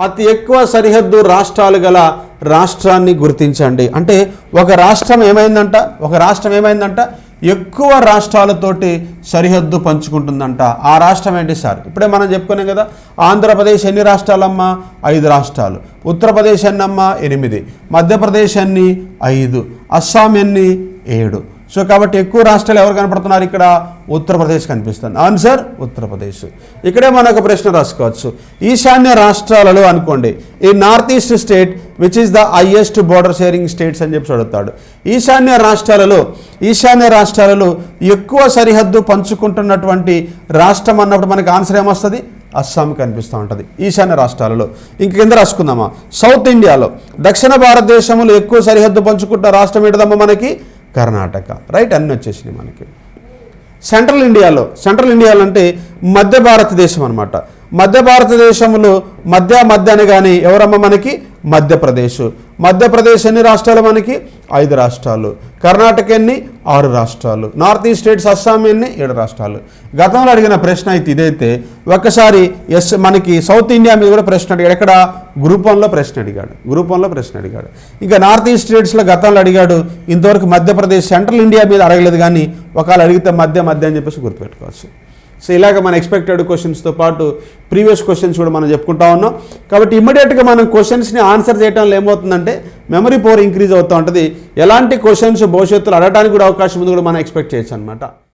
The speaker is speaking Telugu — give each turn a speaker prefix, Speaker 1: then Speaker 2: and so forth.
Speaker 1: అతి ఎక్కువ సరిహద్దు రాష్ట్రాలు గల రాష్ట్రాన్ని గుర్తించండి. అంటే ఒక రాష్ట్రం ఏమైందంట? ఒక రాష్ట్రం ఏమైందంట? ఎక్కువ రాష్ట్రాలతోటి సరిహద్దు పంచుకుంటుందంట. ఆ రాష్ట్రం ఏంటి సార్? ఇప్పుడే మనం చెప్పుకున్నాం కదా ఆంధ్రప్రదేశ్ ఎన్ని రాష్ట్రాలమ్మా? ఐదు రాష్ట్రాలు. ఉత్తరప్రదేశ్ ఎన్నమ్మా? ఎనిమిది. మధ్యప్రదేశ్ ఎన్ని? ఐదు. అస్సాం ఎన్ని? ఏడు. సో కాబట్టి ఎక్కువ రాష్ట్రాలు ఎవరు కనపడుతున్నారు ఇక్కడ? ఉత్తరప్రదేశ్ కనిపిస్తుంది. ఆన్సర్ ఉత్తరప్రదేశ్. ఇక్కడే మనకు ఒక ప్రశ్న రాసుకోవచ్చు. ఈశాన్య రాష్ట్రాలలో అనుకోండి ఈ north east state which is the highest border sharing states అని చెప్పి అడుగుతాడు. ఈశాన్య రాష్ట్రాలలో ఈశాన్య రాష్ట్రాలలో ఎక్కువ సరిహద్దు పంచుకుంటున్నటువంటి రాష్ట్రం అన్నప్పుడు మనకి ఆన్సర్ ఏమొస్తుంది? అస్సాం కనిపిస్తూ ఉంటుంది. ఈశాన్య రాష్ట్రాలలో. ఇంక కింద రాసుకుందామా? సౌత్ ఇండియాలో దక్షిణ భారతదేశంలో ఎక్కువ సరిహద్దు పంచుకుంటున్న రాష్ట్రం ఏంటమ్మా మనకి? కర్ణాటక. రైట్ అన్నీ వచ్చేసినాయి మనకి. సెంట్రల్ ఇండియాలో సెంట్రల్ ఇండియాలో అంటే మధ్య భారతదేశం అనమాట మధ్య భారతదేశంలో మధ్య మధ్య కానీ ఎవరమ్మ మనకి? మధ్యప్రదేశ్. మధ్యప్రదేశ్ ఎన్ని రాష్ట్రాలు మనకి? ఐదు రాష్ట్రాలు. కర్ణాటక ఎన్ని ఆరు రాష్ట్రాలు. నార్త్ ఈస్ట్ స్టేట్స్ అస్సాం ఎన్ని ఏడు రాష్ట్రాలు. గతంలో అడిగిన ప్రశ్న అయితే ఇదైతే ఒక్కసారి ఎస్ మనకి సౌత్ ఇండియా మీద కూడా ప్రశ్న అడిగాడు. ఎక్కడ? గ్రూపంలో ప్రశ్న అడిగాడు. గ్రూపంలో ప్రశ్న అడిగాడు. ఇంకా నార్త్ ఈస్ట్ స్టేట్స్లో గతంలో అడిగాడు ఇంతవరకు మధ్యప్రదేశ్ సెంట్రల్ ఇండియా మీద అడగలేదు కానీ ఒకవేళ అడిగితే మధ్య మధ్య అని చెప్పేసి గుర్తుపెట్టుకోవచ్చు. సో ఇలాగ మన ఎక్స్పెక్టెడ్ క్వశ్చన్స్తో పాటు ప్రీవియస్ క్వశ్చన్స్ కూడా మనం చెప్పుకుంటా ఉన్నాం. కాబట్టి ఇమ్మీడియట్గా మనం క్వశ్చన్స్ని ఆన్సర్ చేయడంలో ఏమవుతుందంటే మెమరీ పవర్ ఇంక్రీజ్ అవుతూ ఉంటుంది. ఎలాంటి క్వశ్చన్స్ భవిష్యత్తులో అడగడానికి కూడా అవకాశం ఉంది కూడా మనం ఎక్స్పెక్ట్ చేయొచ్చు అనమాట